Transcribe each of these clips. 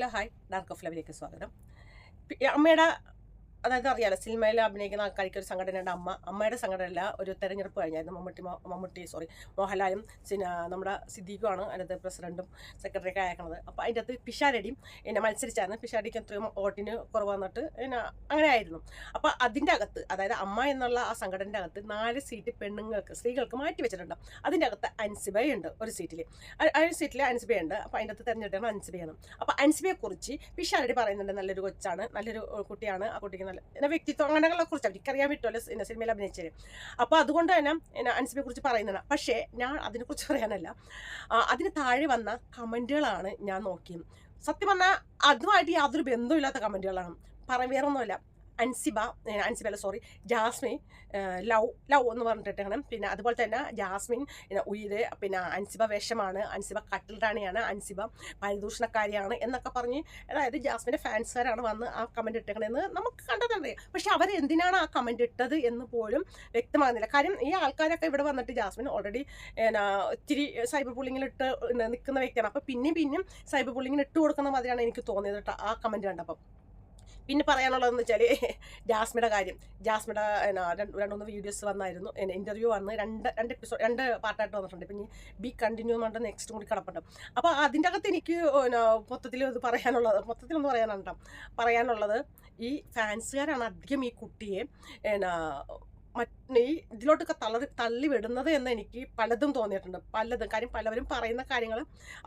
Hello hi. Dark of ലവിലേക്ക് സ്വാഗതം. അമ്മയുടെ അതായത് അറിയാലോ സിനിമയിൽ അഭിനയിക്കുന്ന ആൾക്കാർക്ക് ഒരു സംഘടനയുടെ അമ്മ അമ്മയുടെ സംഘടനയല്ല ഒരു തെരഞ്ഞെടുപ്പ് കഴിഞ്ഞായിരുന്നു. മമ്മൂട്ടി മമ്മൂട്ടി സോറി മോഹൻലാലും നമ്മുടെ സിദ്ദീഖുമാണ് അതിനകത്ത് പ്രസിഡന്റും സെക്രട്ടറിയൊക്കെ അയക്കണത് അപ്പോൾ അതിന്റെ അകത്ത് പിഷാരടിയും എന്നെ മത്സരിച്ചായിരുന്നു. പിഷാരടിക്ക് എത്രയും വോട്ടിന് കുറവ് പിന്നെ അങ്ങനെ ആയിരുന്നു. അപ്പോൾ അതിന്റെ അകത്ത് അതായത് അമ്മ എന്നുള്ള ആ സംഘടനയുടെ അകത്ത് നാല് സീറ്റ് പെണ്ണുങ്ങൾക്ക് സ്ത്രീകൾക്ക് മാറ്റി വെച്ചിട്ടുണ്ട്. അതിന്റെ അകത്ത് അൻസിബയുണ്ട് ഒരു സീറ്റിൽ ആ ഒരു സീറ്റിൽ അൻസിബയുണ്ട് അപ്പോൾ അതിന്റെ അകത്ത് തിരഞ്ഞെടുക്കണം അൻസിബയാണ്. അപ്പോൾ അൻസിബയെ കുറിച്ച് പിഷാരടി പറയുന്നുണ്ട് നല്ലൊരു കൊച്ചാണ് നല്ലൊരു കുട്ടിയാണ്. ആ കുട്ടിക്ക് നല്ല എന്നെ വ്യക്തിത്വം അങ്ങനെയുള്ള കുറിച്ച് എനിക്കറിയാൻ പറ്റുമല്ലോ എന്നെ സിനിമയിൽ അഭിനയിച്ചത്. അപ്പോൾ അതുകൊണ്ട് തന്നെ എന്നെ അനുസിനെ കുറിച്ച് പറയുന്നതാണ്. പക്ഷേ ഞാൻ അതിനെക്കുറിച്ച് പറയാനല്ല. അതിന് താഴെ വന്ന കമന്റുകളാണ് ഞാൻ നോക്കിയത്. സത്യം പറഞ്ഞാൽ അതുമായിട്ട് യാതൊരു ബന്ധമില്ലാത്ത കമന്റുകളാണ് പറ വേറൊന്നുമില്ല. അൻസിബ അൻസിബ അല്ല സോറി ജാസ്മിൻ ലവ് ലവ് എന്ന് പറഞ്ഞിട്ടാണ് പിന്നെ അതുപോലെ തന്നെ ജാസ്മിൻ ഉയിര് പിന്നെ അൻസിബ വേഷമാണ്. അൻസിബ കട്ടിൽ റാണിയാണ്. അൻസിബ പരിദൂഷണക്കാരിയാണ് എന്നൊക്കെ പറഞ്ഞ് അതായത് ജാസ്മിന്റെ ഫാൻസുകാരാണ് വന്ന് ആ കമന്റ് ഇട്ടേക്കണെന്ന് നമുക്ക് കണ്ടതുണ്ട് പക്ഷെ അവർ എന്തിനാണ് ആ കമന്റ് ഇട്ടത് എന്ന് പോലും വ്യക്തമാകുന്നില്ല. കാര്യം ഈ ആൾക്കാരൊക്കെ ഇവിടെ വന്നിട്ട് ജാസ്മിൻ ഓൾറെഡി ഇത്തിരി സൈബർ ബുള്ളിങ്ങിലിട്ട് നിൽക്കുന്ന വ്യക്തിയാണ്. അപ്പോൾ പിന്നെയും പിന്നെയും സൈബർ ബുള്ളിങ്ങിന് ഇട്ട് കൊടുക്കുന്ന മാതിരിയാണ് എനിക്ക് തോന്നിയത് കേട്ടോ ആ കമന്റ് കണ്ടപ്പം. പിന്നെ പറയാനുള്ളതെന്ന് വെച്ചാൽ ജാസ്മിയുടെ കാര്യം. ജാസ്മിയുടെ രണ്ട് മൂന്ന് വീഡിയോസ് വന്നായിരുന്നു. ഇന്റർവ്യൂ വന്ന് രണ്ട് രണ്ട് എപ്പിസോഡ് രണ്ട് പാർട്ടായിട്ട് വന്നിട്ടുണ്ട്. പിന്നെ ബി കണ്ടിന്യൂ എന്ന് പറഞ്ഞിട്ട് നെക്സ്റ്റ് കൂടി കിടപ്പുണ്ട്. അപ്പോൾ അതിന്റെ അകത്ത് എനിക്ക് മൊത്തത്തിൽ ഇത് പറയാനുള്ളത് മൊത്തത്തിലൊന്ന് പറയാനുണ്ടോ പറയാനുള്ളത് ഈ ഫാൻസുകാരാണ് അധികം ഈ കുട്ടിയെ എന്നാ മറ്റ് ഈ ഇതിലോട്ടൊക്കെ തളറി തള്ളി വിടുന്നത് എന്ന് എനിക്ക് പലതും തോന്നിയിട്ടുണ്ട്. പലതും. കാര്യം പലവരും പറയുന്ന കാര്യങ്ങൾ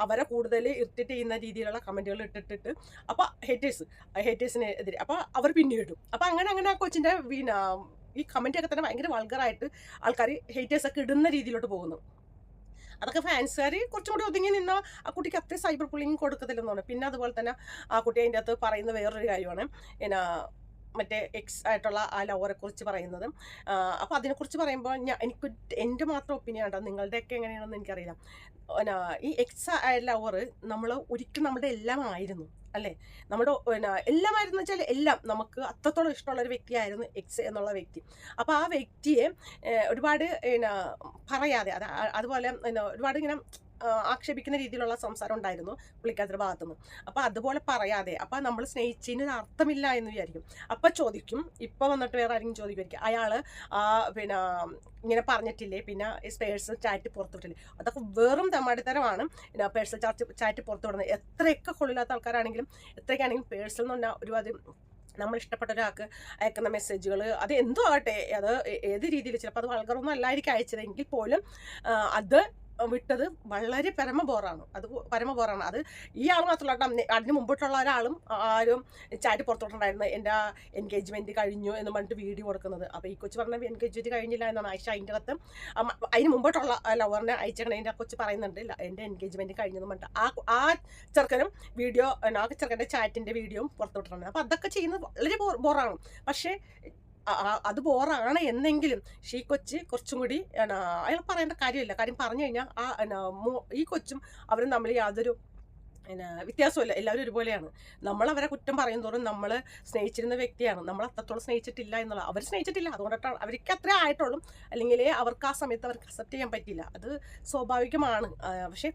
അവരെ കൂടുതൽ ഇറിറ്റേറ്റ് ചെയ്യുന്ന രീതിയിലുള്ള കമന്റുകൾ ഇട്ടിട്ടിട്ട് അപ്പോൾ ഹേറ്റേഴ്സ് ഹേറ്റേഴ്സിന് എതിരെ. അപ്പോൾ അവർ പിന്നെ ഇടും അപ്പോൾ അങ്ങനെ അങ്ങനെ ആ കൊച്ചിന്റെ ഈ കമന്റൊക്കെ തന്നെ ഭയങ്കര വൾഗറായിട്ട് ആൾക്കാർ ഹേറ്റേഴ്സൊക്കെ ഇടുന്ന രീതിയിലോട്ട് പോകുന്നു. അതൊക്കെ ഫാൻസുകാർ കുറച്ചും കൂടി ഒതുങ്ങി നിന്നാൽ ആ കുട്ടിക്ക് അത്രയും സൈബർ പുള്ളിങ് കൊടുക്കത്തില്ലെന്നാണ് പിന്നെ അതുപോലെ തന്നെ ആ കുട്ടി അതിന്റെ അകത്ത് പറയുന്ന വേറൊരു കാര്യമാണ്. പിന്നെ മറ്റേ എക്സ് ആയിട്ടുള്ള ആ ലവറെ കുറിച്ച് പറയുന്നത് അപ്പോൾ അതിനെക്കുറിച്ച് പറയുമ്പോൾ ഞാൻ എനിക്ക് എന്റെ മാത്രം ഒപ്പീനിയൻ ഉണ്ടോ നിങ്ങളുടെയൊക്കെ എങ്ങനെയാണെന്ന് എനിക്കറിയില്ല. ഈ എക്സ് ആയ ലവർ നമ്മൾ ഒരിക്കലും നമ്മുടെ എല്ലാം ആയിരുന്നു അല്ലേ? നമ്മുടെ പിന്നെ എല്ലാമായിരുന്നു വെച്ചാൽ എല്ലാം നമുക്ക് അത്രത്തോളം ഇഷ്ടമുള്ള ഒരു വ്യക്തിയായിരുന്നു എക്സ് എന്നുള്ള വ്യക്തി. അപ്പോൾ ആ വ്യക്തിയെ ഒരുപാട് പിന്നെ പറയാതെ അത് അതുപോലെ ഒരുപാട് ഇങ്ങനെ ആക്ഷേപിക്കുന്ന രീതിയിലുള്ള സംസാരം ഉണ്ടായിരുന്നു പുള്ളിക്കാരുടെ ഭാഗത്തുനിന്ന്. അപ്പോൾ അതുപോലെ പറയാതെ അപ്പോൾ നമ്മൾ സ്നേഹിച്ചതിന് അർത്ഥമില്ല എന്ന് വിചാരിക്കും. അപ്പം ചോദിക്കും ഇപ്പോൾ വന്നിട്ട് വേറെ ആരെങ്കിലും ചോദിക്കുമായിരിക്കും. അയാൾ പിന്നെ ഇങ്ങനെ പറഞ്ഞിട്ടില്ലേ പിന്നെ പേഴ്സണൽ ചാറ്റ് പുറത്തു വിട്ടില്ലേ അതൊക്കെ വെറും തമാടിത്തരമാണ് പിന്നെ പേഴ്സണൽ ചാറ്റ് ചാറ്റ് പുറത്തു വിടുന്നത് എത്രയൊക്കെ കൊള്ളില്ലാത്ത ആൾക്കാരാണെങ്കിലും എത്രയൊക്കെയാണെങ്കിലും പേഴ്സണൽ എന്ന് പറഞ്ഞാൽ ഒരുപാട് നമ്മൾ ഇഷ്ടപ്പെട്ട ഒരാൾക്ക് അയക്കുന്ന മെസ്സേജുകൾ അത് എന്തോ ആകട്ടെ അത് ഏത് രീതിയിൽ ചിലപ്പോൾ അത് വളർന്നൊന്നും അല്ലായിരിക്കും അയച്ചതെങ്കിൽ പോലും അത് വിട്ടത് വളരെ പരമ ബോറാണ് അത് പരമ ബോറാണ് അത് ഈ ആൾ മാത്രമല്ല കേട്ടോ, അതിന് മുമ്പിട്ടുള്ള ഒരാളും ആരും ചാറ്റ് പുറത്തോട്ടുണ്ടായിരുന്നു എന്റെ എൻഗേജ്മെന്റ് കഴിഞ്ഞു എന്ന് പറഞ്ഞിട്ട് വീഡിയോ കൊടുക്കുന്നത്. അപ്പോൾ ഈ കൊച്ചു പറഞ്ഞ എൻഗേജ്മെന്റ് കഴിഞ്ഞില്ല എന്നാണ് ആയിഷ അതിന്റെ അകത്ത് അതിന് മുമ്പോട്ടുള്ള ലവറിനെ അയച്ചേക്കണേന്റെ ആ കൊച്ചു പറയുന്നുണ്ട്. "ഇല്ല, എന്റെ എൻഗേജ്മെന്റ് കഴിഞ്ഞെന്ന് പറഞ്ഞിട്ട് ആ ആ ചെറുക്കനും വീഡിയോ ആ ചെറുക്കന്റെ ചാറ്റിന്റെ വീഡിയോയും പുറത്തോട്ടിട്ടുണ്ട് അപ്പോൾ അതൊക്കെ ചെയ്യുന്നത് വളരെ ബോറാണ്. പക്ഷേ അത് ബോറാണ് എന്നെങ്കിലും. ഷീ കൊച്ച് കുറച്ചും കൂടി അയാൾ പറയേണ്ട കാര്യമില്ല. കാര്യം പറഞ്ഞു കഴിഞ്ഞാൽ ആ ഈ കൊച്ചും അവരും തമ്മിൽ യാതൊരു പിന്നെ വ്യത്യാസമില്ല എല്ലാവരും ഒരുപോലെയാണ്. നമ്മൾ അവരെ കുറ്റം പറയും തോറും നമ്മൾ സ്നേഹിച്ചിരുന്ന വ്യക്തിയാണ്. നമ്മൾ അത്രത്തോളം സ്നേഹിച്ചിട്ടില്ല എന്നുള്ള അവർ സ്നേഹിച്ചിട്ടില്ല. അതുകൊണ്ടാണ് അവർക്ക് അത്ര ആയിട്ടുള്ളൂ. അല്ലെങ്കിൽ അവർക്ക് ആ സമയത്ത് അവർക്ക് അക്സെപ്റ്റ് ചെയ്യാൻ പറ്റില്ല അത് സ്വാഭാവികമാണ്. പക്ഷേ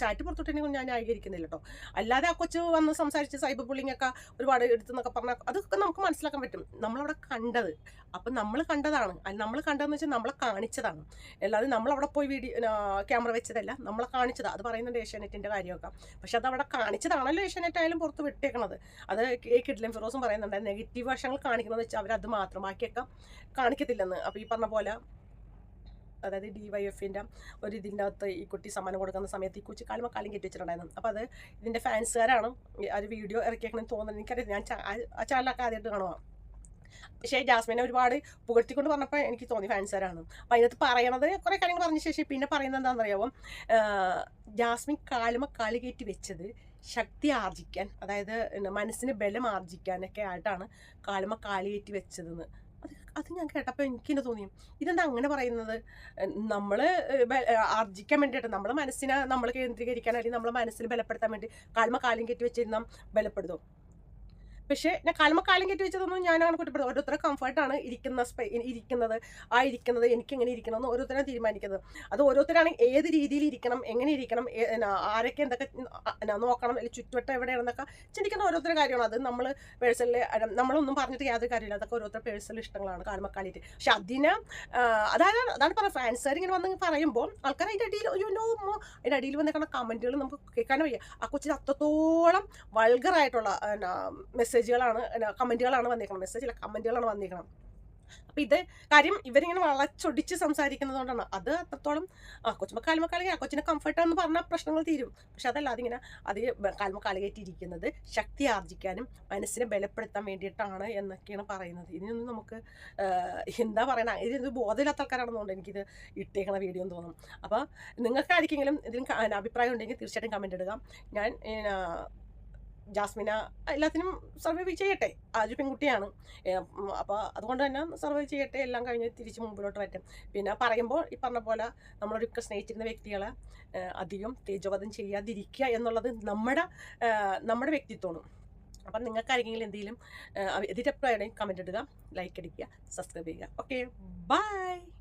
ചാറ്റ് പുറത്തോട്ടെങ്കിൽ ഞാൻ ന്യായീകരിക്കുന്നില്ല കേട്ടോ അല്ലാതെ ആ കൊച്ചു വന്ന് സംസാരിച്ച് സൈബർ ബുള്ളിങ് ഒക്കെ ഒരുപാട് എടുത്തെന്നൊക്കെ പറഞ്ഞാൽ അതൊക്കെ നമുക്ക് മനസ്സിലാക്കാൻ പറ്റും. നമ്മളവിടെ കണ്ടത് അപ്പം നമ്മൾ കണ്ടതാണ്. നമ്മൾ കണ്ടതെന്ന് വെച്ചാൽ നമ്മളെ കാണിച്ചതാണ്. അല്ലാതെ നമ്മൾ അവിടെ പോയി വീഡിയോ ക്യാമറ വെച്ചതല്ല. നമ്മളെ കാണിച്ചതാണ് അത് പറയുന്നുണ്ട് ഏഷ്യാനെറ്റിന്റെ കാര്യമൊക്കെ. പക്ഷെ അത് അവിടെ കാണിച്ചതാണല്ലോ ഏഷ്യാനെറ്റ് ആയാലും പുറത്ത് വിട്ടേക്കണത്. അത് ഈ കിഡ്ലൻ ഫിറോസും പറയുന്നുണ്ട്. നെഗറ്റീവ് വശങ്ങൾ കാണിക്കുന്നത് വെച്ചാൽ അവരത് മാത്രം ബാക്കിയൊക്കെ കാണിക്കത്തില്ലെന്ന്. അപ്പോൾ ഈ പറഞ്ഞ പോലെ അതായത് ഡി വൈ എഫിന്റെ ഒരു ഇതിന്റെ അകത്ത് ഈ കുട്ടി സമ്മാനം കൊടുക്കുന്ന സമയത്ത് ഈ കുച്ചി കാലുമ കാലം കെട്ടി വെച്ചിട്ടുണ്ടായിരുന്നു. അപ്പോൾ അത് ഇതിന്റെ ഫാൻസുകാരാണ് ആ ഒരു വീഡിയോ ഇറക്കിയേക്കണമെന്ന് തോന്നുന്നത് എനിക്കറിയാം ഞാൻ ആ- ചാനലൊക്കെ ആദ്യമായിട്ട് കാണുക പക്ഷേ ജാസ്മിനെ ഒരുപാട് പുകഴ്ത്തിക്കൊണ്ട് പറഞ്ഞപ്പോൾ എനിക്ക് തോന്നി ഫാൻസുകാരാണ് അപ്പം അതിനകത്ത് പറയണത് കുറേ കാര്യങ്ങൾ പറഞ്ഞ ശേഷം പിന്നെ പറയുന്നത് എന്താണെന്നറിയാമോ ആഹ് ജാസ്മിൻ കാലുമ കാൽ കയറ്റി വെച്ചത് ശക്തി ആർജിക്കാൻ അതായത് മനസ്സിന് ബലം ആർജിക്കാനൊക്കെ ആയിട്ടാണ് കാലുമ കാൽ കയറ്റി വെച്ചതെന്ന്. അത് അത് ഞാൻ കേട്ടപ്പോൾ എനിക്ക് തന്നെ തോന്നി. ഇതെന്താ അങ്ങനെ പറയുന്നത്? നമ്മൾ ആർജിക്കാൻ വേണ്ടിയിട്ട് നമ്മൾ മനസ്സിനെ നമ്മൾ കേന്ദ്രീകരിക്കാൻ അല്ലെങ്കിൽ നമ്മളെ മനസ്സിന് ബലപ്പെടുത്താൻ വേണ്ടി കാൽമ കാലും കെട്ടി വെച്ചിരുന്ന ബലപ്പെടുത്തും പക്ഷേ ഞാൻ കാലമ കാലം കയറ്റി വെച്ചതൊന്നും ഞാൻ അങ്ങനെ കുറ്റപ്പെടുത്തും. ഓരോരുത്തരെ കംഫർട്ടാണ് ഇരിക്കുന്ന സ്പേ ഇരിക്കുന്നത് ആ ഇരിക്കുന്നത് എനിക്ക് എങ്ങനെ ഇരിക്കണം എന്ന് ഓരോരുത്തരും തീരുമാനിക്കുന്നത്. അത് ഓരോരുത്തരാണ് ഏത് രീതിയിൽ ഇരിക്കണം എങ്ങനെ ഇരിക്കണം ആരൊക്കെ എന്തൊക്കെ നോക്കണം അല്ലെങ്കിൽ ചുറ്റുവട്ടം എവിടെയാണെന്നൊക്കെ ചിന്തിക്കുന്ന ഓരോരുത്തരുടെ കാര്യമാണ്. അത് നമ്മൾ പേഴ്സണൽ നമ്മളൊന്നും പറഞ്ഞിട്ട് യാതൊരു കാര്യമില്ല. അതൊക്കെ ഓരോരുത്തരുടെ പേഴ്സണൽ ഇഷ്ടങ്ങളാണ് കാലമക്കാലിറ്റ് പക്ഷെ അതിന് അതായത് അതാണ് പറയുക ഫാൻസുകാർ ഇങ്ങനെ വന്ന് പറയുമ്പോൾ ആൾക്കാർ അതിന്റെ അടിയിൽ ഒരു നോ മോ അതിന്റെ അടിയിൽ വന്നേക്കുന്ന കമന്റുകൾ നമുക്ക് കേൾക്കാനും വയ്യ. ആ കൊച്ചിന് അത്രത്തോളം വൾഗറായിട്ടുള്ള മെസ്സേജുകളാണ് കമന്റുകളാണ് വന്നേക്കണം മെസ്സേജില്ല കമന്റുകളാണ് വന്നേക്കണം അപ്പം ഇത് കാര്യം ഇവരിങ്ങനെ വളച്ചൊടിച്ച് സംസാരിക്കുന്നതുകൊണ്ടാണ് അത് അത്രത്തോളം ആ കൊച്ചുമ്പോൾ കാൽമക്കാലി ആ കൊച്ചിനെ കംഫർട്ടാന്ന് പറഞ്ഞാൽ പ്രശ്നങ്ങൾ തീരും. പക്ഷെ അതല്ല അതിങ്ങനെ അത് കാൽമക്കാലുകയറ്റിയിരിക്കുന്നത് ശക്തി ആർജിക്കാനും മനസ്സിനെ ബലപ്പെടുത്താൻ വേണ്ടിയിട്ടാണ് എന്നൊക്കെയാണ് പറയുന്നത്. ഇതിനൊന്നും നമുക്ക് എന്താ പറയണ ഇതിന് ബോധമില്ലാത്ത ആൾക്കാരാണെന്നുകൊണ്ട് എനിക്കിത് ഇട്ടേക്കണ വീഡിയോ എന്ന് തോന്നും അപ്പോൾ നിങ്ങൾക്ക് ആർക്കെങ്കിലും ഇതിന് അഭിപ്രായം ഉണ്ടെങ്കിൽ തീർച്ചയായിട്ടും കമന്റ് ഇടുക. ഞാൻ ജാസ്മിന എല്ലാത്തിനും സർവൈവ് ചെയ്യട്ടെ. ആ ഒരു പെൺകുട്ടിയാണ് അപ്പോൾ അതുകൊണ്ട് തന്നെ സർവൈവ് ചെയ്യട്ടെ എല്ലാം കഴിഞ്ഞ് തിരിച്ച് മുമ്പിലോട്ട് വരും പിന്നെ പറയുമ്പോൾ ഈ പറഞ്ഞ പോലെ നമ്മളൊരുക്കെ സ്നേഹിച്ചിരുന്ന വ്യക്തികളെ അധികം തേജോവധം ചെയ്യാതിരിക്കുക എന്നുള്ളത് നമ്മുടെ നമ്മുടെ വ്യക്തിത്വമാണ്. അപ്പം നിങ്ങൾക്ക് ആരെങ്കിലും എന്തെങ്കിലും എതിരഭിപ്രായം കമന്റ് ഇടുക ലൈക്ക് അടിക്കുക സബ്സ്ക്രൈബ് ചെയ്യുക. Okay bye